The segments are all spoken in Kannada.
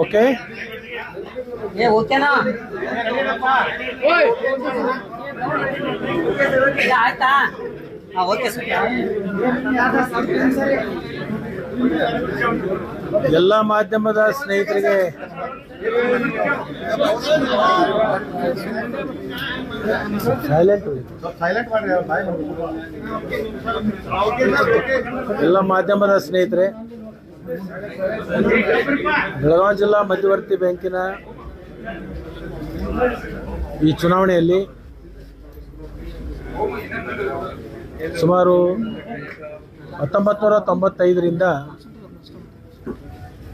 ಓಕೆ ಏ ಓಕೆನಾ ಏ, ಆಯ್ತಾ ಹಾ ಓಕೆ ಸರ್ ಎಲ್ಲ ಮಾಧ್ಯಮದ ಸ್ನೇಹಿತರಿಗೆ ಸೈಲೆಂಟ್ ಎಲ್ಲ ಮಾಧ್ಯಮದ ಸ್ನೇಹಿತರೆ ಬೆಳಗಾವಿ ಜಿಲ್ಲಾ ಮಧ್ಯವರ್ತಿ ಬ್ಯಾಂಕಿನ ಈ ಚುನಾವಣೆಯಲ್ಲಿ ಸುಮಾರು ಹತ್ತೊಂಬತ್ತು ನೂರ ತೊಂಬತ್ತೈದರಿಂದ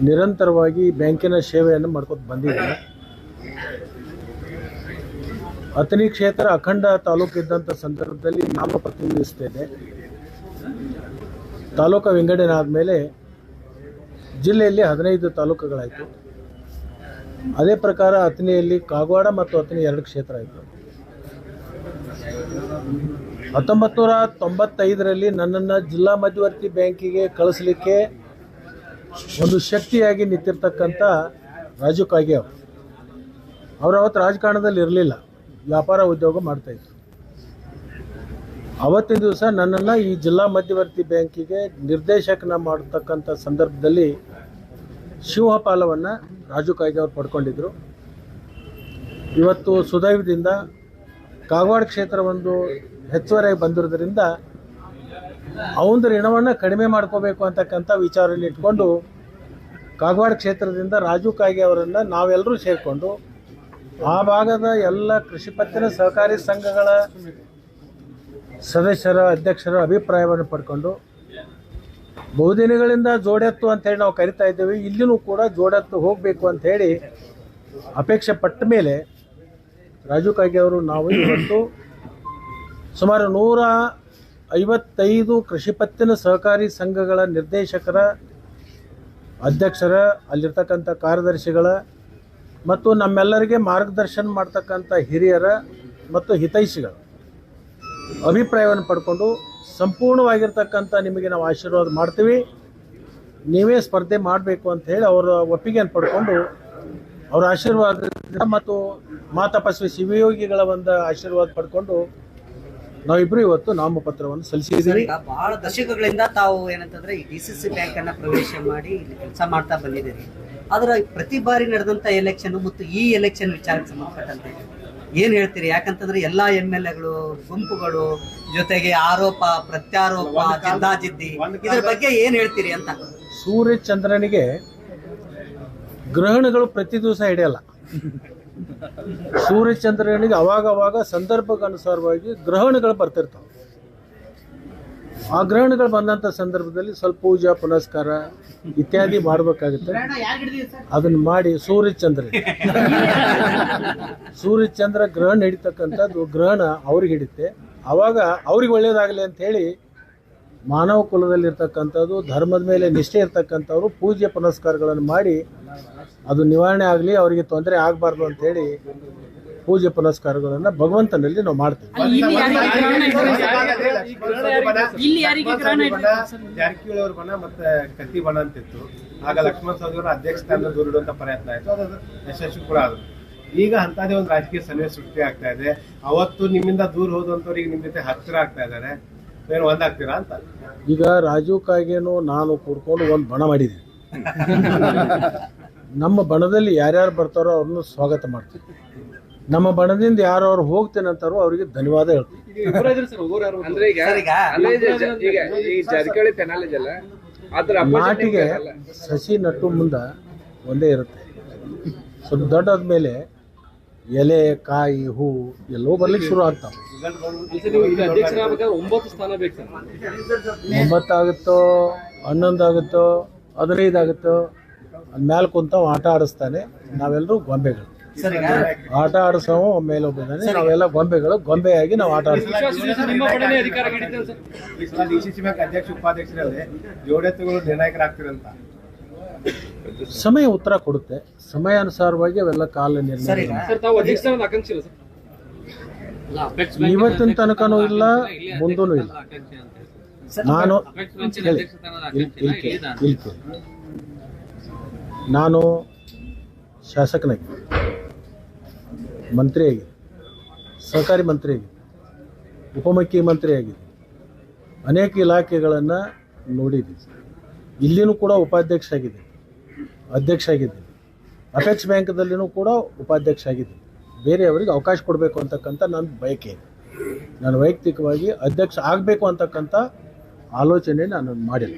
ನಿರಂತರವಾಗಿ ಬ್ಯಾಂಕಿನ ಸೇವೆಯನ್ನು ಮಾಡ್ಕೊತ ಬಂದಿದ್ದಾರೆ ಅಥಣಿ ಕ್ಷೇತ್ರ ಅಖಂಡ ತಾಲೂಕು ಇದ್ದಂಥ ಸಂದರ್ಭದಲ್ಲಿ ನಾನು ಪ್ರತಿನಿಧಿಸ್ತಾ ಇದ್ದೆ ತಾಲೂಕು ವಿಂಗಡಣೆ ಆದಮೇಲೆ ಜಿಲ್ಲೆಯಲ್ಲಿ ಹದಿನೈದು ತಾಲೂಕುಗಳಾಯಿತು. ಅದೇ ಪ್ರಕಾರ ಅಥಣಿಯಲ್ಲಿ ಕಾಗವಾಡ ಮತ್ತು ಅಥಣಿ ಎರಡು ಕ್ಷೇತ್ರ ಆಯಿತು. ಹತ್ತೊಂಬತ್ತು ನೂರ ತೊಂಬತ್ತೈದರಲ್ಲಿ ನನ್ನನ್ನು ಜಿಲ್ಲಾ ಮಧ್ಯವರ್ತಿ ಬ್ಯಾಂಕಿಗೆ ಕಳಿಸ್ಲಿಕ್ಕೆ ಒಂದು ಶಕ್ತಿಯಾಗಿ ನಿಂತಿರ್ತಕ್ಕಂಥ ರಾಜು ಕಾಗೆ ಅವರು. ಅವರು ಅವತ್ತು ರಾಜಕಾರಣದಲ್ಲಿ ಇರಲಿಲ್ಲ. ವ್ಯಾಪಾರ ಉದ್ಯೋಗ ಮಾಡ್ತಾಯಿದ್ರು ಅವತ್ತಿನ ದಿವಸ ನನ್ನನ್ನು ಈ ಜಿಲ್ಲಾ ಮಧ್ಯವರ್ತಿ ಬ್ಯಾಂಕಿಗೆ ನಿರ್ದೇಶಕನ ಮಾಡತಕ್ಕಂಥ ಸಂದರ್ಭದಲ್ಲಿ ಶಿವಪಾಲವನ್ನು ರಾಜು ಕಾಗೆ ಅವರು ಪಡ್ಕೊಂಡಿದ್ರು. ಇವತ್ತು ಸುದೈವದಿಂದ ಕಾಗವಾಡ ಕ್ಷೇತ್ರ ಒಂದು ಹೆಚ್ಚುವರಿಯಾಗಿ ಬಂದಿರೋದ್ರಿಂದ ಅವಂದು ಋಣವನ್ನು ಕಡಿಮೆ ಮಾಡ್ಕೋಬೇಕು ಅಂತಕ್ಕಂಥ ವಿಚಾರವನ್ನು ಇಟ್ಕೊಂಡು ಕಾಗವಾಡ ಕ್ಷೇತ್ರದಿಂದ ರಾಜು ಕಾಗೆ ಅವರನ್ನು ನಾವೆಲ್ಲರೂ ಸೇರಿಕೊಂಡು ಆ ಭಾಗದ ಎಲ್ಲ ಕೃಷಿ ಪತ್ತಿನ ಸಹಕಾರಿ ಸಂಘಗಳ ಸದಸ್ಯರ, ಅಧ್ಯಕ್ಷರ ಅಭಿಪ್ರಾಯವನ್ನು ಪಡ್ಕೊಂಡು ಬಹುದಿನಗಳಿಂದ ಜೋಡೆತ್ತು ಅಂತೇಳಿ ನಾವು ಕರಿತಾ ಇದ್ದೇವೆ, ಇಲ್ಲಿನೂ ಕೂಡ ಜೋಡೆತ್ತು ಹೋಗಬೇಕು ಅಂತ ಹೇಳಿ ಅಪೇಕ್ಷೆ ಪಟ್ಟ ಮೇಲೆ ರಾಜು ಕಾಗೆ ಅವರು ನಾವು ಇವತ್ತು ಸುಮಾರು ನೂರ ಐವತ್ತೈದು ಕೃಷಿ ಪತ್ತಿನ ಸಹಕಾರಿ ಸಂಘಗಳ ನಿರ್ದೇಶಕರ, ಅಧ್ಯಕ್ಷರ, ಅಲ್ಲಿರ್ತಕ್ಕಂಥ ಕಾರ್ಯದರ್ಶಿಗಳ ಮತ್ತು ನಮ್ಮೆಲ್ಲರಿಗೆ ಮಾರ್ಗದರ್ಶನ ಮಾಡ್ತಕ್ಕಂಥ ಹಿರಿಯರ ಮತ್ತು ಹಿತೈಷಿಗಳು ಅಭಿಪ್ರಾಯವನ್ನು ಪಡ್ಕೊಂಡು ಸಂಪೂರ್ಣವಾಗಿರ್ತಕ್ಕಂಥ ನಿಮಗೆ ನಾವು ಆಶೀರ್ವಾದ ಮಾಡ್ತೀವಿ. ನೀವೇ ಸ್ಪರ್ಧೆ ಮಾಡಬೇಕು ಅಂತ ಹೇಳಿ ಅವರ ಒಪ್ಪಿಗೆಯನ್ನು ಪಡ್ಕೊಂಡು ಅವರ ಆಶೀರ್ವಾದ ಮತ್ತು ಮಾತಪಸ್ವಿ ಶಿವಯೋಗಿಗಳ ಒಂದು ಆಶೀರ್ವಾದ ಪಡ್ಕೊಂಡು ನಾವಿಬ್ರು ಇವತ್ತು ನಾಮಪತ್ರವನ್ನು ಸಲ್ಲಿಸಿದ್ದೀವಿ. ಬಹಳ ದಶಕಗಳಿಂದ ತಾವು ಏನಂತಂದ್ರೆ ಈ ಡಿ ಸಿ ಸಿ ಬ್ಯಾಂಕ್ ಅನ್ನ ಪ್ರವೇಶ ಮಾಡಿ ಇಲ್ಲಿ ಕೆಲಸ ಮಾಡ್ತಾ ಬಂದಿದ್ದೀರಿ. ಆದ್ರೆ ಪ್ರತಿ ಬಾರಿ ನಡೆದಂತ ಎಲೆಕ್ಷನ್ ಮತ್ತು ಈ ಎಲೆಕ್ಷನ್ ವಿಚಾರಕ್ಕೆ ಸಂಬಂಧಪಟ್ಟಂತೆ ಏನ್ ಹೇಳ್ತೀರಿ? ಯಾಕಂತಂದ್ರೆ ಎಲ್ಲಾ ಎಂ ಎಲ್ ಎಗಳು ಗುಂಪುಗಳು ಜೊತೆಗೆ ಆರೋಪ ಪ್ರತ್ಯಾರೋಪ ಜಿದ್ದಾಜಿದ್ದಿ ಇದ್ರ ಬಗ್ಗೆ ಏನ್ ಹೇಳ್ತೀರಿ ಅಂತ? ಸೂರ್ಯ ಚಂದ್ರನಿಗೆ ಗ್ರಹಣಗಳು ಪ್ರತಿ ದಿವಸ ಹಿಡಿಯಲ್ಲ. ಸೂರ್ಯ ಚಂದ್ರನಿಗೆ ಅವಾಗ ಅವಾಗ ಸಂದರ್ಭಕ್ಕನುಸಾರವಾಗಿ ಗ್ರಹಣಗಳು ಬರ್ತಿರ್ತಾವೆ. ಆ ಗ್ರಹಣಗಳು ಬಂದಂಥ ಸಂದರ್ಭದಲ್ಲಿ ಸ್ವಲ್ಪ ಪೂಜಾ ಪುನಸ್ಕಾರ ಇತ್ಯಾದಿ ಮಾಡಬೇಕಾಗುತ್ತೆ. ಅದನ್ನ ಮಾಡಿ ಸೂರ್ಯ ಚಂದ್ರ. ಸೂರ್ಯ ಚಂದ್ರ ಗ್ರಹಣ ಹಿಡಿತಕ್ಕಂಥದ್ದು ಗ್ರಹಣ ಅವ್ರಿಗೆ ಹಿಡಿತೆ ಅವಾಗ ಅವ್ರಿಗೆ ಒಳ್ಳೇದಾಗಲಿ ಅಂತ ಹೇಳಿ ಮಾನವ ಕುಲದಲ್ಲಿರ್ತಕ್ಕಂಥದ್ದು ಧರ್ಮದ ಮೇಲೆ ನಿಷ್ಠೆ ಇರ್ತಕ್ಕಂಥವ್ರು ಪೂಜೆ ಪುನಸ್ಕಾರಗಳನ್ನು ಮಾಡಿ ಅದು ನಿವಾರಣೆ ಆಗಲಿ ಅವರಿಗೆ ತೊಂದರೆ ಆಗಬಾರ್ದು ಅಂತ ಹೇಳಿ ಪೂಜೆ ಪುನಸ್ಕಾರಗಳನ್ನು ಭಗವಂತನಲ್ಲಿ ನಾವು ಮಾಡ್ತೀವಿ. ಜಾರಕಿಹೊಳಿ ಅವ್ರ ಬಣ ಮತ್ತೆ ಕತ್ತಿ ಬಣ ಅಂತಿತ್ತು. ಆಗ ಲಕ್ಷ್ಮಣ ಸವದಿ ಅವರ ಅಧ್ಯಕ್ಷ ಸ್ಥಾನ ದೂರಿಡುವಂತ ಪ್ರಯತ್ನ ಆಯ್ತು. ಅದು ಯಶಸ್ವಿ ಕೂಡ ಆದ್ರು. ಈಗ ಅಂತದೇ ಒಂದು ರಾಜಕೀಯ ಸನ್ನಿವೇಶ ಸೃಷ್ಟಿ ಆಗ್ತಾ ಇದೆ. ಅವತ್ತು ನಿಮ್ಮಿಂದ ದೂರ ಹೋದಂತವ್ರಿಗೆ ನಿಮ್ಮ ಜೊತೆ ಹತ್ತಿರ ಆಗ್ತಾ ಇದ್ದಾರೆ. ಏನು ಒಂದಾಗ್ತೀರಾ ಅಂತ. ಈಗ ರಾಜೀವ್ ಕಾಗೇನು ನಾನು ಕೂಡ್ಕೊಂಡು ಒಂದು ಬಣ ಮಾಡಿದ್ದೀವಿ ನಮ್ಮ ಬಣದಲ್ಲಿ ಯಾರ್ಯಾರು ಬರ್ತಾರೋ ಅವ್ರನ್ನ ಸ್ವಾಗತ ಮಾಡ್ತೀವಿ. ನಮ್ಮ ಬಣದಿಂದ ಯಾರು ಅವ್ರು ಹೋಗ್ತೇನೆ ಅಂತಾರೋ ಅವರಿಗೆ ಧನ್ಯವಾದ ಹೇಳ್ತೀವಿ. ಅಂದ್ರೆ ಈಗ ಈಗ ಈ ಜಾರಕಿಹೊಳಿ ಅದ್ರ ಅಲ್ಲ. ಸಸಿ ನಟ್ಟು ಮುಂದೆ ಒಂದೇ ಇರುತ್ತೆ. ಸ್ವಲ್ಪ ದೊಡ್ಡದ ಮೇಲೆ ಎಲೆ ಕಾಯಿ ಹೂ ಎಲ್ಲೋ ಬರ್ಲಿಕ್ಕೆ ಶುರು ಆಗ್ತಾವೆ. ಒಂಬತ್ತು ಸ್ಥಾನ ಬೇಕು ಸರ್. ಒಂಬತ್ತಾಗುತ್ತೋ ಹನ್ನೊಂದಾಗುತ್ತೋ ಹದಿನೈದಾಗುತ್ತೋ ಮ್ಯಾಲೆ ಕುಂತಾವ ಆಟ ಆಡಿಸ್ತಾನೆ ನಾವೆಲ್ಲರೂ ಗೊಂಬೆಗಳು. ಸರ್ ಈಗ ಆಟ ಆಡಿಸೋ ಮೇಲೆ ಒಬ್ಬಿದ್ದಾನೆ ನಾವೆಲ್ಲ ಗೊಂಬೆಗಳು ಗೊಂಬೆಯಾಗಿ ನಾವು ಆಟ ಅಧ್ಯಕ್ಷ ಉಪಾಧ್ಯಕ್ಷರಲ್ಲಿ ಜೋಡೆತ್ತುಗಳು ನಿರ್ಣಾಯಕರಾಗ್ತಿರಂತ ಸಮಯ ಉತ್ತರ ಕೊಡುತ್ತೆ. ಸಮಯಾನುಸಾರವಾಗಿ ಅವೆಲ್ಲ ಕಾಲ ನಿರ್ಣಯ ಇವತ್ತಿನ ತನಕನೂ ಇಲ್ಲ ಮುಂದೂ ಇಲ್ಲ. ಸರ್, ನಾನು ನಾನು ಶಾಸಕನಾಗಿ, ಮಂತ್ರಿಯಾಗಿ, ಸಹಕಾರಿ ಮಂತ್ರಿಯಾಗಿ, ಉಪಮುಖ್ಯಮಂತ್ರಿಯಾಗಿ ಅನೇಕ ಇಲಾಖೆಗಳನ್ನು ನೋಡಿದ್ದೀನಿ ಇಲ್ಲಿನೂ ಕೂಡ ಉಪಾಧ್ಯಕ್ಷ ಆಗಿದ್ದೀನಿ ಅಧ್ಯಕ್ಷ ಆಗಿದ್ದೀನಿ ಅಪೆಕ್ಸ್ ಬ್ಯಾಂಕ್ದಲ್ಲಿನೂ ಕೂಡ ಉಪಾಧ್ಯಕ್ಷ ಆಗಿದ್ದೀನಿ ಬೇರೆಯವರಿಗೆ ಅವಕಾಶ ಕೊಡಬೇಕು ಅಂತಕ್ಕಂಥ ನನ್ನ ಬಯಕೆ. ನಾನು ವೈಯಕ್ತಿಕವಾಗಿ ಅಧ್ಯಕ್ಷ ಆಗಬೇಕು ಅಂತಕ್ಕಂಥ ಆಲೋಚನೆ ನಾನು ಮಾಡಿಲ್ಲ.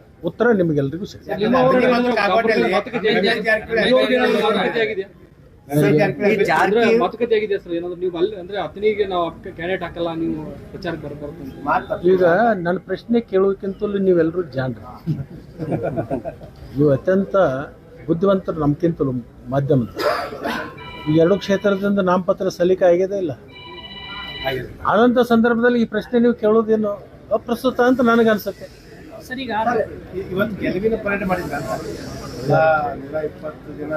ಉತ್ತರ ತಪ್ಪು. ಈಗ ನನ್ನ ಪ್ರಶ್ನೆ ಕೇಳೋದಕ್ಕಿಂತಲೂ ನೀವೆಲ್ಲರೂ ಜಾಣರು. ನೀವು ಅತ್ಯಂತ ಬುದ್ಧಿವಂತರು ನಮ್ಗಿಂತಲೂ ಮಾಧ್ಯಮ ಈ ಎರಡು ಕ್ಷೇತ್ರದಿಂದ ನಾಮಪತ್ರ ಸಲ್ಲಿಕೆ ಆಗಿದೆ ಇಲ್ಲ? ಆಗಿದೆ. ಆದಂಥ ಸಂದರ್ಭದಲ್ಲಿ ಈ ಪ್ರಶ್ನೆ ನೀವು ಕೇಳೋದೇನು ಅಪ್ರಸ್ತುತ ಅಂತ ನನಗನ್ಸುತ್ತೆ. ಸರ್ ಈಗ ಇವತ್ತು ಗೆಲುವಿನ ಪರೇಡ್ ಮಾಡಿದ್ರ ಇಪ್ಪತ್ತು ಜನ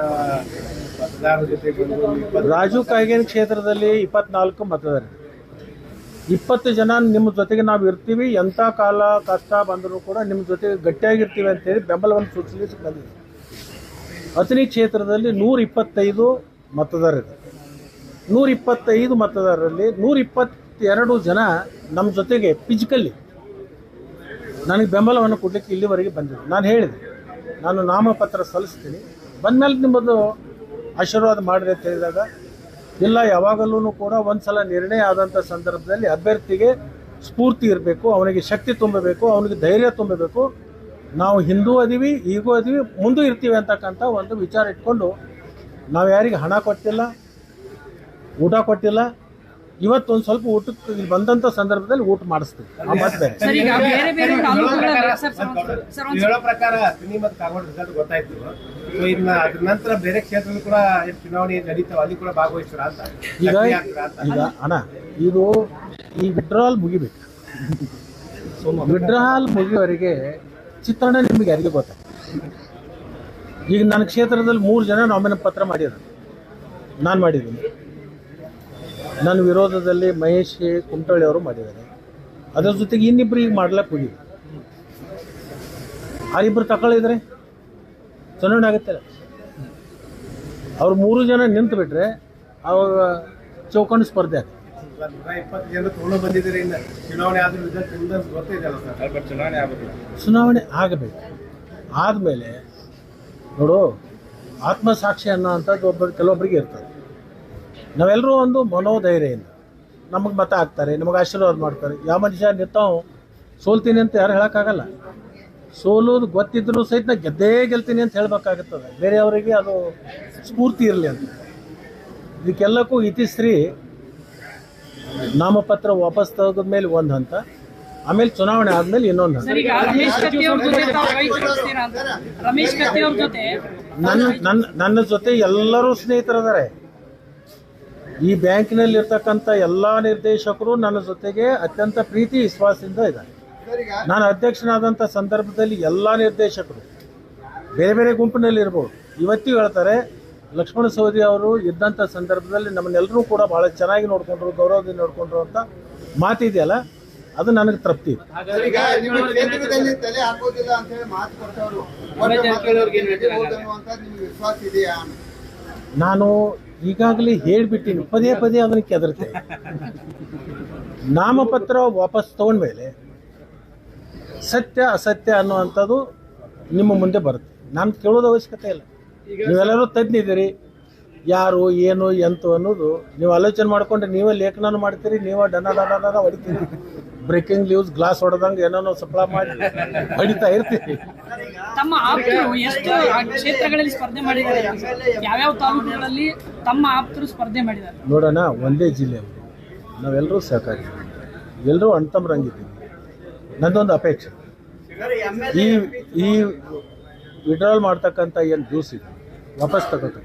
ಮತದಾರರ ಜೊತೆ ರಾಜು ಕಾಗೇನ್ ಕ್ಷೇತ್ರದಲ್ಲಿ ಇಪ್ಪತ್ನಾಲ್ಕು ಮತದಾರರು. ಇಪ್ಪತ್ತು ಜನ ನಿಮ್ಮ ಜೊತೆಗೆ ನಾವು ಇರ್ತೀವಿ ಎಂಥ ಕಾಲ ಕಷ್ಟ ಬಂದರೂ ಕೂಡ ನಿಮ್ಮ ಜೊತೆಗೆ ಗಟ್ಟಿಯಾಗಿರ್ತೀವಿ ಅಂತೇಳಿ ಬೆಂಬಲವನ್ನು ಸೂಚಿಸಲಿಕ್ಕೆ ಬಂದಿದೆ ಅಥಣಿ ಕ್ಷೇತ್ರದಲ್ಲಿ ನೂರ ಇಪ್ಪತ್ತೈದು ಮತದಾರರಿದ್ದಾರೆ ನೂರ ಇಪ್ಪತ್ತೈದು ಮತದಾರರಲ್ಲಿ ನೂರ ಇಪ್ಪತ್ತೆರಡು ಜನ ನಮ್ಮ ಜೊತೆಗೆ ಫಿಸಿಕಲಿ ನನಗೆ ಬೆಂಬಲವನ್ನು ಕೊಡಲಿಕ್ಕೆ ಇಲ್ಲಿವರೆಗೆ ಬಂದಿದೆ ನಾನು ಹೇಳಿದೆ, ನಾನು ನಾಮಪತ್ರ ಸಲ್ಲಿಸ್ತೀನಿ. ಬಂದಮೇಲೆ ನಿಮ್ಮದು ಆಶೀರ್ವಾದ ಮಾಡಿದೆ ಅಂತ ಹೇಳಿದಾಗ, ಇಲ್ಲ ಯಾವಾಗಲೂ ಕೂಡ ಒಂದು ಸಲ ನಿರ್ಣಯ ಆದಂಥ ಸಂದರ್ಭದಲ್ಲಿ ಅಭ್ಯರ್ಥಿಗೆ ಸ್ಫೂರ್ತಿ ಇರಬೇಕು, ಅವನಿಗೆ ಶಕ್ತಿ ತುಂಬಬೇಕು, ಅವನಿಗೆ ಧೈರ್ಯ ತುಂಬಬೇಕು. ನಾವು ಹಿಂದೂ ಅದೀವಿ, ಈಗೂ ಅದೀವಿ, ಮುಂದೆ ಇರ್ತೀವಿ ಅಂತಕ್ಕಂಥ ಒಂದು ವಿಚಾರ ಇಟ್ಕೊಂಡು ನಾವು ಯಾರಿಗೆ ಹಣ ಕೊಟ್ಟಿಲ್ಲ, ಊಟ ಕೊಟ್ಟಿಲ್ಲ ಇವತ್ತು ಒಂದು ಸ್ವಲ್ಪ ಊಟಕ್ಕೆ ಇಲ್ಲಿ ಬಂದಂಥ ಸಂದರ್ಭದಲ್ಲಿ ಊಟ ಮಾಡಿಸ್ತೀವಿ. ಆ ಮಾತು ಬೇರೆ ಸರ್ ಈಗ ಬೇರೆ ಬೇರೆ ಹೇಳೋ ತಾಲೂಕುಗಳ ಪ್ರಕಾರ- ಸರ್, ಸರ್, ಸರ್, ನೀವು ಹೇಳೋ ಪ್ರಕಾರ ಅತನಿ ಮತ್ತು ಕಾಗೋಡು ರಿಸಲ್ಟ್ ಗೊತ್ತಾಯ್ತು. ಸೊ ಇನ್ನ ಅದ್ರ ನಂತರ ಬೇರೆ ಕ್ಷೇತ್ರದಲ್ಲೂ ಕೂಡ ಏನ್ ಚುನಾವಣೆ ನಡೀತಾವ ಅಲ್ಲಿ ಕೂಡ ಭಾಗವಹಿಸ್ತಾರ ಅಂತ. ಈಗ ಸಕ್ರಿಯ ಆಗ್ತೀರಾ ಅಂತ. ಈಗ ಅಣ್ಣ ಇದು ಈ ವಿಡ್ರಾಲ್ ಮುಗಿಬೇಕು. ವಿಡ್ರಾಲ್ ಮುಗಿಯುವವರೆಗೆ ಚಿತ್ರಣ ನಿಮಗೆ ಯಾರಿಗೆ ಗೊತ್ತಾಗ ಈಗ ನನ್ನ ಕ್ಷೇತ್ರದಲ್ಲಿ ಮೂರು ಜನ ನಾಮಿನ ಪತ್ರ ಮಾಡಿದ್ರು ನಾನು ಮಾಡಿದ್ದೀನಿ. ನನ್ನ ವಿರೋಧದಲ್ಲಿ ಮಹೇಶ್ ಕುಮಟಳ್ಳಿ ಅವರು ಮಾಡಿದ್ದಾರೆ. ಅದರ ಜೊತೆಗೆ ಇನ್ನಿಬ್ರು ಈಗ ಮಾಡ್ಲಕ್ಕೆ ಹೋಗಿದ್ರು. ಆ ಇಬ್ಬರು ತಗೊಳ್ಳಿದ್ರೆ ಚುನಾವಣೆ ಆಗುತ್ತೆ ಅವ್ರು ಮೂರು ಜನ ನಿಂತು ಬಿಟ್ರೆ ಅವಾಗ ಚೌಕಂಡು ಸ್ಪರ್ಧೆ ಆಗುತ್ತೆ. ಚುನಾವಣೆ ಆಗಬೇಕು. ಆದಮೇಲೆ ನೋಡು ಆತ್ಮಸಾಕ್ಷಿ ಅನ್ನೋ ಅಂಥದ್ದು ಒಬ್ಬರು ಕೆಲವೊಬ್ಬರಿಗೆ ಇರ್ತದೆ ನಾವೆಲ್ಲರೂ ಒಂದು ಮನೋಧೈರ್ಯದಿಂದ ನಮಗೆ ಮತ ಹಾಕ್ತಾರೆ ನಮಗೆ ಆಶೀರ್ವಾದ ಮಾಡ್ತಾರೆ. ಯಾವ ಮನುಷ್ಯ ನಿಂತಾವು ಸೋಲ್ತೀನಿ ಅಂತ ಯಾರು ಹೇಳೋಕ್ಕಾಗಲ್ಲ. ಸೋಲೋದು ಗೊತ್ತಿದ್ರು ಸಹಿತ ನಾ ಗೆದ್ದೇ ಗೆಲ್ತೀನಿ ಅಂತ ಹೇಳಬೇಕಾಗುತ್ತದೆ. ಬೇರೆಯವರಿಗೆ ಅದು ಸ್ಫೂರ್ತಿ ಇರಲಿ ಅಂತ. ಇದಕ್ಕೆಲ್ಲಕ್ಕೂ ಇತಿಶ್ರೀ ನಾಮಪತ್ರ ವಾಪಸ್ ತೆಗೆದ ಮೇಲೆ ಒಂದು ಹಂತ ಆಮೇಲೆ ಚುನಾವಣೆ ಆದ್ಮೇಲೆ ಇನ್ನೊಂದು ನನ್ನ ನನ್ನ ನನ್ನ ಜೊತೆ ಎಲ್ಲರೂ ಸ್ನೇಹಿತರಿದ್ದಾರೆ. ಈ ಬ್ಯಾಂಕಿನಲ್ಲಿ ಇರ್ತಕ್ಕಂಥ ಎಲ್ಲ ನಿರ್ದೇಶಕರು ನನ್ನ ಜೊತೆಗೆ ಅತ್ಯಂತ ಪ್ರೀತಿ ವಿಶ್ವಾಸದಿಂದ ಇದ್ದಾರೆ. ನಾನು ಅಧ್ಯಕ್ಷನಾದಂಥ ಸಂದರ್ಭದಲ್ಲಿ ಎಲ್ಲ ನಿರ್ದೇಶಕರು ಬೇರೆ ಬೇರೆ ಗುಂಪಿನಲ್ಲಿ ಇರ್ಬೋದು ಇವತ್ತಿಗೂ ಹೇಳ್ತಾರೆ ಲಕ್ಷ್ಮಣ ಸೌದಿ ಅವರು ಇದ್ದಂಥ ಸಂದರ್ಭದಲ್ಲಿ ನಮ್ಮನ್ನೆಲ್ಲರೂ ಕೂಡ ಭಾಳ ಚೆನ್ನಾಗಿ ನೋಡಿಕೊಂಡ್ರು ಗೌರವದಿಂದ ನೋಡಿಕೊಂಡ್ರು ಅಂತ ಮಾತಿದೆಯಲ್ಲ ಅದು ನನಗೆ ತೃಪ್ತಿ. ಈಗ ನಿಮ್ಮ ಕ್ಷೇತ್ರದಲ್ಲಿ ತಲೆ ಹಾಕೋದಿಲ್ಲ ಅಂತ ಹೇಳಿ ಮಾತು ಕೊಟ್ಟವರು. ರಮೇಶ್ ಜಾರಕಿಹೊಳಿ ಅವ್ರಿಗೆ ಏನ್ ಅನ್ನುವಂತ ನಿಮ್ಗೆ ವಿಶ್ವಾಸ ಇದೆಯಾ? ನಾನು ಈಗಾಗಲೇ ಹೇಳ್ಬಿಟ್ಟಿನಿ. ಪದೇ ಪದೇ ಅದನ್ನು ಕೆದರ್ತೆ. ನಾಮಪತ್ರ ವಾಪಸ್ ತೊಗೊಂಡ್ಮೇಲೆ ಸತ್ಯ ಅಸತ್ಯ ಅನ್ನುವಂಥದ್ದು ನಿಮ್ಮ ಮುಂದೆ ಬರುತ್ತೆ. ನಾನು ಕೇಳೋದು ಅವಶ್ಯಕತೆ ಇಲ್ಲ. ನೀವೆಲ್ಲರೂ ತಜ್ಞಿದ್ದೀರಿ ಯಾರು ಏನು ಎಂತು ಅನ್ನೋದು ನೀವು ಆಲೋಚನೆ ಮಾಡ್ಕೊಂಡ್ರೆ ನೀವೇ ಲೇಖನ ಮಾಡ್ತೀರಿ ನೀವೇ ಡನ ಡನ ಹೊಡಿತೀರಿ. ಬ್ರೇಕಿಂಗ್ ಲೀವ್ಸ್ ಗ್ಲಾಸ್ ಹೊಡೆದಂಗೆ ಏನೋ ಸಪ್ಲ ಮಾಡಿ ಹೊಡಿತಾ ಇರ್ತೀರಿ. ತಮ್ಮ ಎಷ್ಟು ಕ್ಷೇತ್ರಗಳಲ್ಲಿ ಸ್ಪರ್ಧೆ ಮಾಡಿದ್ದಾರೆ? ಯಾವ್ಯಾವ ತಾಲೂಕುಗಳಲ್ಲಿ ತಮ್ಮ ಆಪ್ತರು ಸ್ಪರ್ಧೆ ಮಾಡಿದ್ದಾರೆ. ನೋಡೋಣ, ಒಂದೇ ಜಿಲ್ಲೆ ನಾವೆಲ್ಲರೂ ಸಹಕಾರಿ. ಎಲ್ಲರೂ ಅಣ್ತಮ್ರಂಗಿದ್ದೀವಿ. ನಂದೊಂದು ಅಪೇಕ್ಷೆ. ಈ ಈ ವಿಡ್ರಾಲ್ ಮಾಡ್ತಕ್ಕಂಥ ಏನು ಜ್ಯೂಸ್ ಇದೆ? ವಾಪಸ್ ತಗೋತ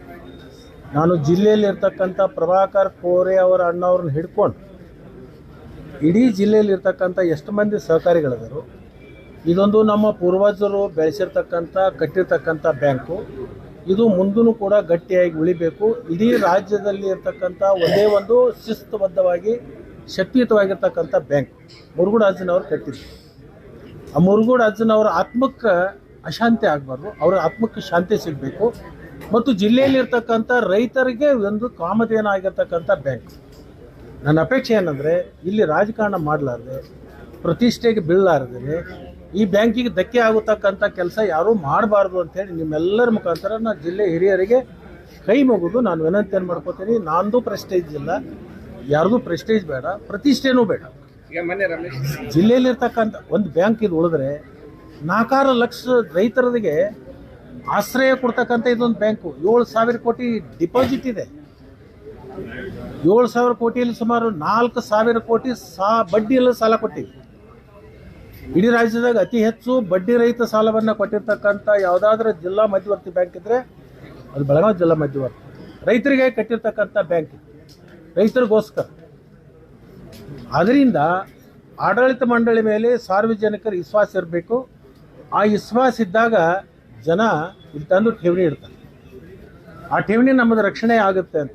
ನಾನು ಜಿಲ್ಲೆಯಲ್ಲಿ ಇರ್ತಕ್ಕಂಥ ಪ್ರಭಾಕರ್ ಕೋರೆ ಅವರ ಅಣ್ಣವ್ರನ್ನ ಹಿಡ್ಕೊಂಡು ಇಡೀ ಜಿಲ್ಲೆಯಲ್ಲಿ ಇರ್ತಕ್ಕಂಥ ಎಷ್ಟು ಮಂದಿ ಸಹಕಾರಿಗಳಿದರು, ಇದೊಂದು ನಮ್ಮ ಪೂರ್ವಜರು ಬೆಳೆಸಿರ್ತಕ್ಕಂಥ, ಕಟ್ಟಿರ್ತಕ್ಕಂಥ ಬ್ಯಾಂಕು. ಇದು ಮುಂದೂ ಕೂಡ ಗಟ್ಟಿಯಾಗಿ ಉಳಿಬೇಕು. ಇಡೀ ರಾಜ್ಯದಲ್ಲಿ ಇರ್ತಕ್ಕಂಥ ಒಂದೇ ಒಂದು ಶಿಸ್ತುಬದ್ಧವಾಗಿ, ಶಕ್ತಿಯುತವಾಗಿರ್ತಕ್ಕಂಥ ಬ್ಯಾಂಕ್. ಮುರುಗುಡ ಅಜ್ಜನವ್ರು ಕಟ್ಟಿದ್ರು. ಆ ಮುರುಗುಡ ಅಜ್ಜನವರ ಆತ್ಮಕ್ಕೆ ಅಶಾಂತಿ ಆಗಬಾರ್ದು. ಅವರ ಆತ್ಮಕ್ಕೆ ಶಾಂತಿ ಸಿಗಬೇಕು. ಮತ್ತು ಜಿಲ್ಲೆಯಲ್ಲಿರ್ತಕ್ಕಂಥ ರೈತರಿಗೆ ಒಂದು ಕಾಮಧೇನ ಆಗಿರ್ತಕ್ಕಂಥ ಬ್ಯಾಂಕ್. ನನ್ನ ಅಪೇಕ್ಷೆ ಏನಂದರೆ, ಇಲ್ಲಿ ರಾಜಕಾರಣ ಮಾಡಲಾರ್ದೆ, ಪ್ರತಿಷ್ಠೆಗೆ ಬೀಳಲಾರ್ದೇ ಈ ಬ್ಯಾಂಕಿಗೆ ಧಕ್ಕೆ ಆಗತಕ್ಕಂಥ ಕೆಲಸ ಯಾರೂ ಮಾಡಬಾರ್ದು ಅಂತೇಳಿ ನಿಮ್ಮೆಲ್ಲರ ಮುಖಾಂತರ ನಾನು ಜಿಲ್ಲೆ ಹಿರಿಯರಿಗೆ ಕೈ ಮುಗಿದು ನಾನು ವಿನಂತಿಯನ್ನು ಮಾಡ್ಕೋತೀನಿ ನಾನು ಪ್ರೆಸ್ಟೇಜ್ ಇಲ್ಲ ಯಾರ್ದು ಪ್ರೆಸ್ಟೇಜ್ ಬೇಡ ಪ್ರತಿಷ್ಠೆನೂ ಬೇಡ. ಜಿಲ್ಲೆಯಲ್ಲಿರ್ತಕ್ಕಂಥ ಒಂದು ಬ್ಯಾಂಕ್ ಇದು ಉಳಿದ್ರೆ ನಾಲ್ಕಾರು ಲಕ್ಷ ರೈತರಿಗೆ ಆಶ್ರಯ ಕೊಡ್ತಕ್ಕಂಥ ಇದೊಂದು ಬ್ಯಾಂಕು. ಏಳು ಸಾವಿರ ಕೋಟಿ ಡಿಪಾಸಿಟ್ ಇದೆ. ಏಳು ಸಾವಿರ ಕೋಟಿಯಲ್ಲಿ ಸುಮಾರು ನಾಲ್ಕು ಸಾವಿರ ಕೋಟಿ ಸಾ ಬಡ್ಡಿಯಲ್ಲಿ ಸಾಲ ಕೊಟ್ಟಿವಿ ಇಡೀ ರಾಜ್ಯದಾಗ ಅತಿ ಹೆಚ್ಚು ಬಡ್ಡಿ ರಹಿತ ಸಾಲವನ್ನು ಕೊಟ್ಟಿರ್ತಕ್ಕಂಥ ಯಾವುದಾದ್ರೂ ಜಿಲ್ಲಾ ಮಧ್ಯವರ್ತಿ ಬ್ಯಾಂಕ್ ಇದ್ದರೆ ಅದು ಬೆಳಗಾವಿ ಜಿಲ್ಲಾ ಮಧ್ಯವರ್ತಿ. ರೈತರಿಗೆ ಕಟ್ಟಿರ್ತಕ್ಕಂಥ ಬ್ಯಾಂಕ್ ರೈತರಿಗೋಸ್ಕರ. ಅದರಿಂದ ಆಡಳಿತ ಮಂಡಳಿ ಮೇಲೆ ಸಾರ್ವಜನಿಕರ ವಿಶ್ವಾಸ ಇರಬೇಕು. ಆ ವಿಶ್ವಾಸ ಇದ್ದಾಗ ಜನ ಇಲ್ಲಿ ತಂದು ಠೇವಣಿ ಇಡ್ತಾರೆ. ಆ ಠೇವಣಿ ನಮ್ಮದು ರಕ್ಷಣೆ ಆಗುತ್ತೆ ಅಂತ.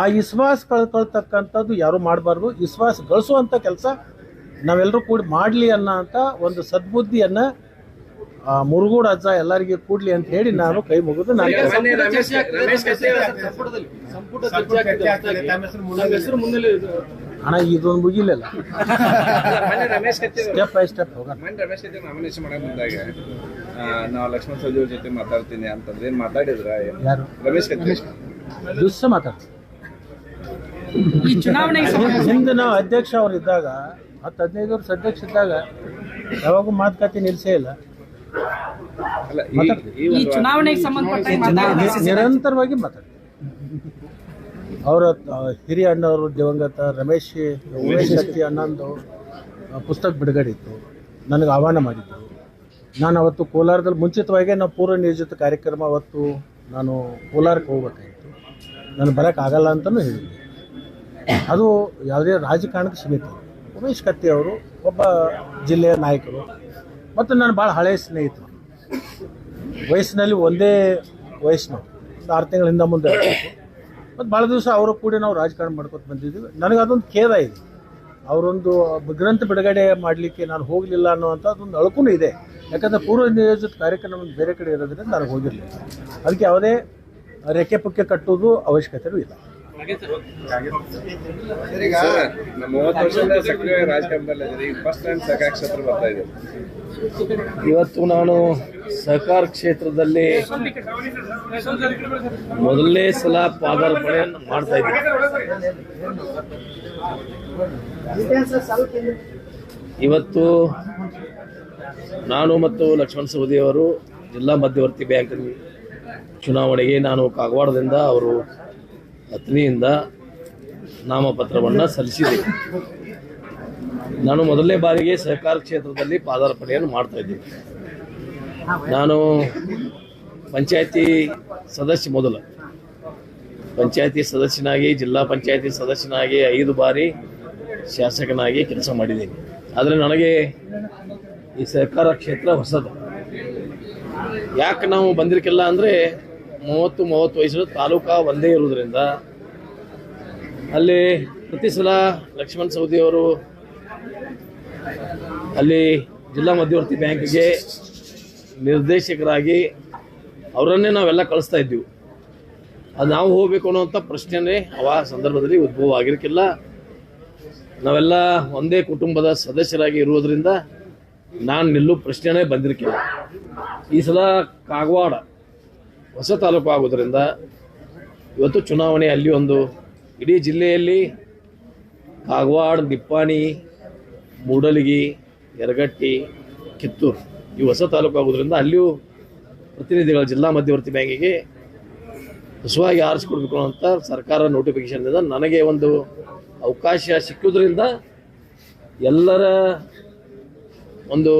ಆ ವಿಶ್ವಾಸ ಕಳ್ಕೊಳ್ತಕ್ಕಂಥದ್ದು ಯಾರು ಮಾಡಬಾರ್ದು. ವಿಶ್ವಾಸ ಗಳಿಸುವಂಥ ಕೆಲಸ ನಾವೆಲ್ಲರೂ ಕೂಡಿ ಮಾಡಲಿ ಅನ್ನೋ ಅಂತ ಒಂದು ಸದ್ಬುದ್ಧಿಯನ್ನು ಮುರುಗೂಡ ಅಜ್ಜ ಎಲ್ಲರಿಗೆ ಕೂಡ್ಲಿ ಅಂತ ಹೇಳಿ ನಾನು ಕೈ ಮುಗಿದು ನಾನು ಹಣ ಇದೊಂದು ಮುಗಿಲಿಲ್ಲ. ಮೊನ್ನೆ Ramesh Katti step by step ಹೋಗೋಣ. ಮೊನ್ನೆ ರಮೇಶ್ ಕತ್ತಿ ನಾಮಿನೇಷನ್ ಮಾಡಕ್ ಬಂದಾಗ. ಆ, ನಾವು ಲಕ್ಷ್ಮಣ್ ಸವದಿ ಅವ್ರ ಜೊತೆ ಮಾತಾಡ್ತೀನಿ ಅಂತಂದ್ರೆ ಏನ್ ಮಾತಾಡಿದ್ರ? ಯಾರು? ರಮೇಶ್ ಕತ್ತಿ. ದಿವಸ ಮಾತಾಡ್ತೀವಿ ಈ ಚುನಾವಣೆಗೆ ಸಂಬಂಧ ಹಿಂದೆ ನಾವು ಅಧ್ಯಕ್ಷ ಅವರು ಇದ್ದಾಗ ಹತ್ತು ಹದಿನೈದು ವರ್ಷ ಅಧ್ಯಕ್ಷ ಇದ್ದಾಗ ಯಾವಾಗೂ ಮಾತುಕತೆ ನಿಲ್ಲಿಸೇ ಇಲ್ಲ. ಈ- ಚುನಾವಣೆಗೆ ಸಂಬಂಧಪಟ್ಟ ನಿರಂತರವಾಗಿ ಮಾತಾಡ್ತೀವಿ ಅವರ ಹಿರಿಯ ಅಣ್ಣವರು ದಿವಂಗತ ರಮೇಶ್ ಉಮೇಶ್ ಶಕ್ತಿ ಅಣ್ಣಂದು ಪುಸ್ತಕ ಬಿಡುಗಡೆ ಇತ್ತು ನನಗೆ ಆಹ್ವಾನ ಮಾಡಿದ್ದರು ನಾನು ಅವತ್ತು ಕೋಲಾರದಲ್ಲಿ ಮುಂಚಿತವಾಗಿ ನಾವು ಪೂರ್ವ ನಿಯೋಜಿತ ಕಾರ್ಯಕ್ರಮ ಅವತ್ತು ನಾನು ಕೋಲಾರಕ್ಕೆ ಹೋಗ್ಬೇಕಾಗಿತ್ತು. ನಾನು ಬರೋಕ್ಕಾಗಲ್ಲ ಅಂತಲೂ ಹೇಳಿದ್ದೆ. ಅದು ಯಾವುದೇ ರಾಜಕಾರಣಕ್ಕೆ ಸೀಮಿತ ಉಮೇಶ್ ಕತ್ತಿ ಅವರು ಒಬ್ಬ ಜಿಲ್ಲೆಯ ನಾಯಕರು. ಮತ್ತು ನಾನು ಭಾಳ ಹಳೆಯ ಸ್ನೇಹಿತರು. ವಯಸ್ಸಿನಲ್ಲಿ ಒಂದೇ ವಯಸ್ಸಿನವ್ರು. ಒಂದು ಆರು ತಿಂಗಳಿಂದ ಮುಂದೆ ಮತ್ತು ಭಾಳ ದಿವಸ ಅವರು ಕೂಡ ನಾವು ರಾಜಕಾರಣ ಮಾಡ್ಕೊತ ಬಂದಿದ್ದೀವಿ. ನನಗೆ ಅದೊಂದು ಖೇದ ಇದೆ. ಅವರೊಂದು ಗ್ರಂಥ ಬಿಡುಗಡೆ ಮಾಡಲಿಕ್ಕೆ ನಾನು ಹೋಗಲಿಲ್ಲ ಅನ್ನೋವಂಥ ಅದೊಂದು ಅಳಕೂ ಇದೆ. ಯಾಕಂದರೆ ಪೂರ್ವ ನಿಯೋಜಿತ ಕಾರ್ಯಕ್ರಮ ಬೇರೆ ಕಡೆ ಇರೋದ್ರಿಂದ ನಾನು ಹೋಗಿರಲಿಲ್ಲ. ಅದಕ್ಕೆ ಯಾವುದೇ ರೆಕ್ಕೆ ಪುಕ್ಕೆ ಕಟ್ಟೋದು ಅವಶ್ಯಕತೆಯೂ ಇಲ್ಲ. ಸರ್ ನಮ್ಮ ಮೂವತ್ತು ವರ್ಷದಿಂದ ಸಕ್ರಿಯ ರಾಜಕಾರಣದಲ್ಲಿ ಇದ್ದೀರಿ. ಫಸ್ಟ್ ಟೈಮ್ ಸಹಕಾರ ಕ್ಷೇತ್ರ ಬರ್ತಾ ಇದೆ ಇವತ್ತು ನಾನು ಸಹಕಾರ ಕ್ಷೇತ್ರದಲ್ಲಿ ಮೊದಲನೇ ಸಲ ಪಾದಾರ್ಪಣೆಯನ್ನು ಮಾಡ್ತಾ ಇದ್ದೀನಿ ಇವತ್ತು ನಾನು ಮತ್ತು ಲಕ್ಷ್ಮಣ ಸವದಿಯವರು ಜಿಲ್ಲಾ ಮಧ್ಯವರ್ತಿ ಬ್ಯಾಂಕ್ ಚುನಾವಣೆಗೆ ನಾನು ಕಾಗವಾಡದಿಂದ ಅವರು ಹತ್ತನೆಯಿಂದ ನಾಮಪತ್ರವನ್ನು ಸಲ್ಲಿಸಿದೆ. ನಾನು ಮೊದಲನೇ ಬಾರಿಗೆ ಸಹಕಾರ ಕ್ಷೇತ್ರದಲ್ಲಿ ಪಾದಾರ್ಪಣೆಯನ್ನು ಮಾಡ್ತಾ ಇದ್ದೀನಿ. ನಾನು ಪಂಚಾಯತಿ ಸದಸ್ಯ ಮೊದಲು. ಪಂಚಾಯತಿ ಸದಸ್ಯನಾಗಿ, ಜಿಲ್ಲಾ ಪಂಚಾಯತಿ ಸದಸ್ಯನಾಗಿ ಐದು ಬಾರಿ ಶಾಸಕನಾಗಿ ಕೆಲಸ ಮಾಡಿದ್ದೀನಿ. ಆದರೆ ನನಗೆ ಈ ಸಹಕಾರ ಕ್ಷೇತ್ರ ಹೊಸದು. ಯಾಕೆ ನಾವು ಬಂದಿರಕ್ಕಿಲ್ಲ ಅಂದರೆ ಮೂವತ್ತು ಮೂವತ್ತು ವಯಸ್ಸು ತಾಲೂಕಾ ಒಂದೇ ಇರುವುದರಿಂದ ಅಲ್ಲಿ ಪ್ರತಿ ಸಲ ಲಕ್ಷ್ಮಣ್ ಸವದಿಯವರು ಅಲ್ಲಿ ಜಿಲ್ಲಾ ಮಧ್ಯವರ್ತಿ ಬ್ಯಾಂಕಿಗೆ ನಿರ್ದೇಶಕರಾಗಿ ಅವರನ್ನೇ ನಾವೆಲ್ಲ ಕಳಿಸ್ತಾ ಇದ್ದೀವಿ. ಅದು ನಾವು ಹೋಗಬೇಕು ಅನ್ನೋಂಥ ಪ್ರಶ್ನೆನೇ ಅವ ಸಂದರ್ಭದಲ್ಲಿ ಉದ್ಭವ ಆಗಿರಕ್ಕಿಲ್ಲ ನಾವೆಲ್ಲ ಒಂದೇ ಕುಟುಂಬದ ಸದಸ್ಯರಾಗಿ ಇರುವುದರಿಂದ ನಾನು ನಿಲ್ಲೋ ಪ್ರಶ್ನೆನೇ ಬಂದಿರಕ್ಕಿಲ್ಲ ಈ ಸಲ ಕಾಗವಾಡ ಹೊಸ ತಾಲೂಕು ಆಗೋದ್ರಿಂದ ಇವತ್ತು ಚುನಾವಣೆ ಅಲ್ಲಿ ಒಂದು ಇಡೀ ಜಿಲ್ಲೆಯಲ್ಲಿ ಕಾಗವಾಡ ನಿಪ್ಪಾಣಿ ಮೂಡಲಗಿ, ಯರಗಟ್ಟಿ, ಕಿತ್ತೂರು ಈ ಹೊಸ ತಾಲೂಕು ಆಗೋದ್ರಿಂದ ಅಲ್ಲಿಯೂ ಪ್ರತಿನಿಧಿಗಳ ಜಿಲ್ಲಾ ಮಧ್ಯವರ್ತಿ ಬ್ಯಾಂಕಿಗೆ ಹೊಸವಾಗಿ ಆರಿಸ್ಕೊಡ್ಬೇಕು ಅಂತ ಸರ್ಕಾರ ನೋಟಿಫಿಕೇಶನ್ದಿಂದ ನನಗೆ ಒಂದು ಅವಕಾಶ ಸಿಕ್ಕೋದ್ರಿಂದ ಎಲ್ಲರ ಒಂದು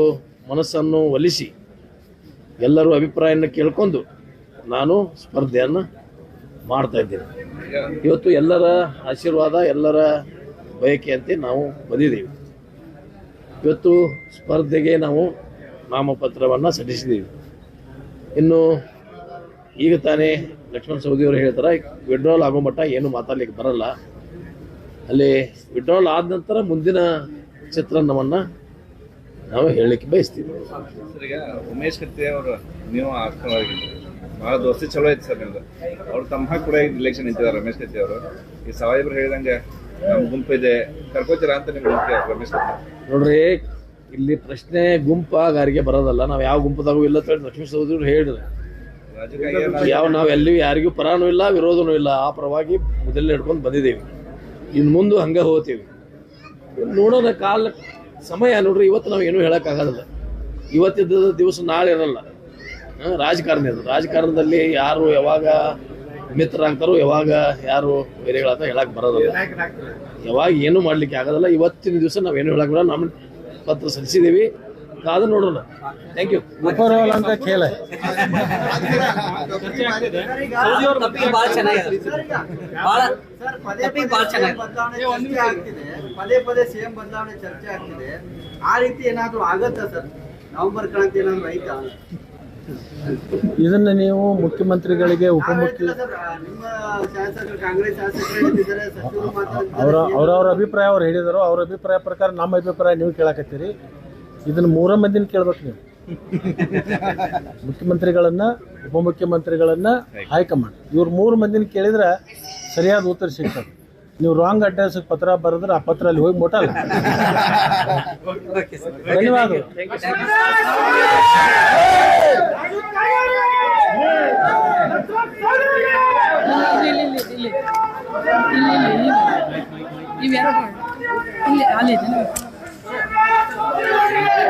ಮನಸ್ಸನ್ನು ಒಲಿಸಿ ಎಲ್ಲರೂ ಅಭಿಪ್ರಾಯನ ಕೇಳ್ಕೊಂಡು ನಾನು ಸ್ಪರ್ಧೆಯನ್ನು ಮಾಡ್ತಾ ಇದ್ದೇನೆ. ಇವತ್ತು ಎಲ್ಲರ ಆಶೀರ್ವಾದ, ಎಲ್ಲರ ಬಯಕೆಯಂತೆ ನಾವು ಬಂದಿದ್ದೀವಿ. ಇವತ್ತು ಸ್ಪರ್ಧೆಗೆ ನಾವು ನಾಮಪತ್ರವನ್ನು ಸಲ್ಲಿಸಿದ್ದೀವಿ. ಇನ್ನು ಈಗ ತಾನೇ ಲಕ್ಷ್ಮಣ ಸವದಿಯವರು ಹೇಳ್ತಾರೆ ವಿಡ್ರಾಲ್ ಆಗೋ ಮಟ್ಟ ಏನು ಮಾತಾಡ್ಲಿಕ್ಕೆ ಬರಲ್ಲ. ಅಲ್ಲಿ ವಿಡ್ರಾಲ್ ಆದ ನಂತರ ಮುಂದಿನ ಚಿತ್ರಣವನ್ನು ನಾವು ಹೇಳಲಿಕ್ಕೆ ಬಯಸ್ತೀವಿ. ಉಮೇಶ್ ಕತ್ತಿ ಅವರು ನೀವು ಬಹಳ ದೋಸ್ತಿ ಚಲೋ ಐತಿ ಸರ್ ನಿಮ್ದು. ಅವ್ರು ತಮ್ಮ ಕೂಡ ಇಲೆಕ್ಷನ್ ನಿಂತಿದ್ದಾರೆ ರಮೇಶ್ ಕತ್ತಿ ಅವರು. ಈ ಸಾಹೇಬ್ರು ಹೇಳಿದಂಗೆ ನಮ್ಮ ಗುಂಪಿದೆ ಕರ್ಕೋತೀರಾ ಅಂತ ನಿಮ್ಗೆ ಗುಂಪು ರಮೇಶ್ ಕತ್ತಿ ನೋಡ್ರಿ ಇಲ್ಲಿ ಪ್ರಶ್ನೆ ಗುಂಪಾಗಾರಿಗೆ ಬರೋದಲ್ಲ ನಾವು ಯಾವ ಗುಂಪದಾಗೂ ಇಲ್ಲ ಅಂತ ಹೇಳಿ ಲಕ್ಷ್ಮೀ ಸಹೋದರರು ಹೇಳಿದ್ರು. ರಾಜಕೀಯ ಯಾವ ನಾವು ಎಲ್ಲಿ ಯಾರಿಗೂ ಪರಾನೂ ಇಲ್ಲ ವಿರೋಧನೂ ಇಲ್ಲ ಆ ಪರವಾಗಿ ಮೊದಲೇ ಹಿಡ್ಕೊಂಡು ಬಂದಿದ್ದೀವಿ. ಇನ್ನು ಮುಂದೆ ಹಂಗೆ ಹೋಗ್ತೀವಿ. ನೋಡೋಣ ಕಾಲ ಸಮಯ ನೋಡ್ರಿ ಇವತ್ತು ನಾವು ಏನೂ ಹೇಳೋಕ್ಕಾಗಲ್ಲ ಇವತ್ತಿದ್ದ ದಿವಸ ನಾಳೆ ಇರಲ್ಲ. ರಾಜಕಾರಣ ಇದು ರಾಜಕಾರಣದಲ್ಲಿ ಯಾರು ಯಾವಾಗ ಮಿತ್ರರಾಗ್ತಾರೋ ಯಾವಾಗ ಯಾರು ಬೇರೆಗಳಾಗ್ತಾ ಹೇಳಕ್ ಬರೋದಿಲ್ಲ. ಯಾವಾಗ ಏನು ಮಾಡ್ಲಿಕ್ಕೆ ಆಗೋದಿಲ್ಲ ಇವತ್ತಿನ ದಿವಸ ನಾವೇನು ಹೇಳಕ್ ಬರೋಲ್ಲ ನಮ್ಮ ಪತ್ರ ಸಲ್ಲಿಸಿದ್ದೀವಿ ಅದನ್ನ ನೋಡೋಣ. ಥ್ಯಾಂಕ್ ಯು ಉಪರೋಲ್ ಅಂತ ಕೇಳ. ಪದೇ ಪದೇ ಚರ್ಚೆ ಆಗ್ತಿದೆ. ಆ ರೀತಿ ಏನಾದ್ರು ಆಗತ್ತ ಸರ್? ನವಂಬರ್ ಕ್ರಾಂತಿ ಏನಾದ್ರು ಐತಾ? ಇದನ್ನ ನೀವು ಮುಖ್ಯಮಂತ್ರಿಗಳಿಗೆ ಉಪಮುಖ್ಯ ಅವರ ಅವ್ರವ್ರ ಅಭಿಪ್ರಾಯ ಅವ್ರು ಹೇಳಿದರು, ಅವ್ರ ಅಭಿಪ್ರಾಯ ಪ್ರಕಾರ ನಮ್ಮ ಅಭಿಪ್ರಾಯ ನೀವು ಕೇಳಕತ್ತೀರಿ. ಇದನ್ನ ಮೂರ ಮಂದಿನ ಕೇಳ್ಬೇಕು ನೀವು. ಮುಖ್ಯಮಂತ್ರಿಗಳನ್ನ ಉಪಮುಖ್ಯಮಂತ್ರಿಗಳನ್ನ ಹೈಕಮಾಂಡ್. ಇವ್ರು ಮೂರು ಮಂದಿನ ಕೇಳಿದ್ರೆ ಸರಿಯಾದ ಉತ್ತರ ಸಿಗ್ತದೆ. ನೀವು ರಾಂಗ್ ಅಡ್ರೆಸ್ ಪತ್ರ ಬರೆದ್ರೆ ಆ ಪತ್ರ ಅಲ್ಲಿ ಹೋಗಿ ಮುಟ್ಟಲ್ಲ. ಧನ್ಯವಾದಗಳು.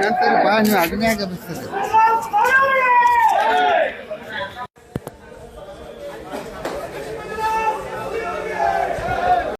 ನಂತರ ಬಾ, ನೀವು ಅದನ್ನೇ ಗಮನಿಸ್ತದೆ